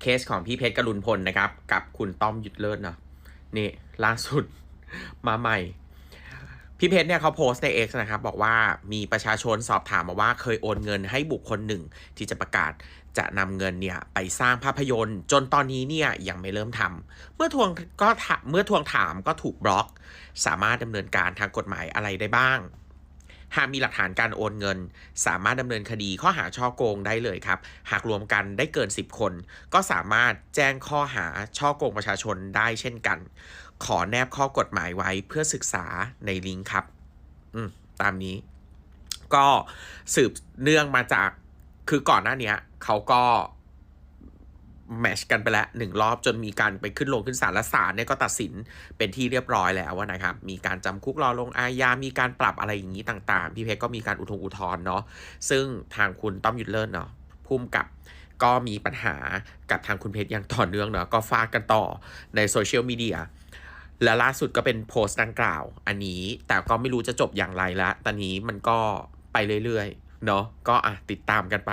เคสของพี่เพชรกรุณพลนะครับ กับคุณต้อมยุดเลิศเนาะนี่ล่าสุดมาใหม่ พี่เพชรเนี่ยเขาโพสต์ใน X นะครับ บอกว่ามีประชาชนสอบถามมาว่าเคยโอนเงินให้บุคคลหนึ่ง ที่จะประกาศจะนำเงินเนี่ยไปสร้างภาพยนตร์ จนตอนนี้เนี่ยยังไม่เริ่มทำเมื่อทวงก็เมื่อทวงถามก็ถูกบล็อก สามารถดำเนินการทางกฎหมายอะไรได้บ้าง หากมีหลักฐานการโอนเงิน สามารถดำเนินคดีข้อหาช่อโกงได้เลยครับ หากรวมกันได้เกิน 10 คน ก็สามารถแจ้งข้อหาช่อโกงประชาชนได้เช่นกัน ขอแนบข้อกฎหมายไว้เพื่อศึกษาในลิงก์ครับ อืม ตามนี้ ก็สืบเนื่องมาจากคือก่อนหน้านี้เขาก็ แมชกันไปแล้วหนึ่งรอบจนมีการไปขึ้นลงขึ้นศาลและศาลเนี่ยก็ตัดสินเป็นที่เรียบร้อยแล้วนะครับ มีการจำคุกรอลงอาญา มีการปรับอะไรอย่างนี้ต่างๆ พี่เพชรก็มีการอุทงอุทธรณ์เนาะซึ่งทางคุณต้อมยุทธเลิศเนาะพุ่มกับก็มีปัญหากับทางคุณเพชรอย่างต่อเนื่องเนาะก็ฟาดกันต่อในโซเชียลมีเดียและล่าสุดก็เป็นโพสต์ดังกล่าว อันนี้แต่ก็ไม่รู้จะจบอย่างไรละตอนนี้มันก็ไปเรื่อยๆเนาะก็อะติดตามกันไป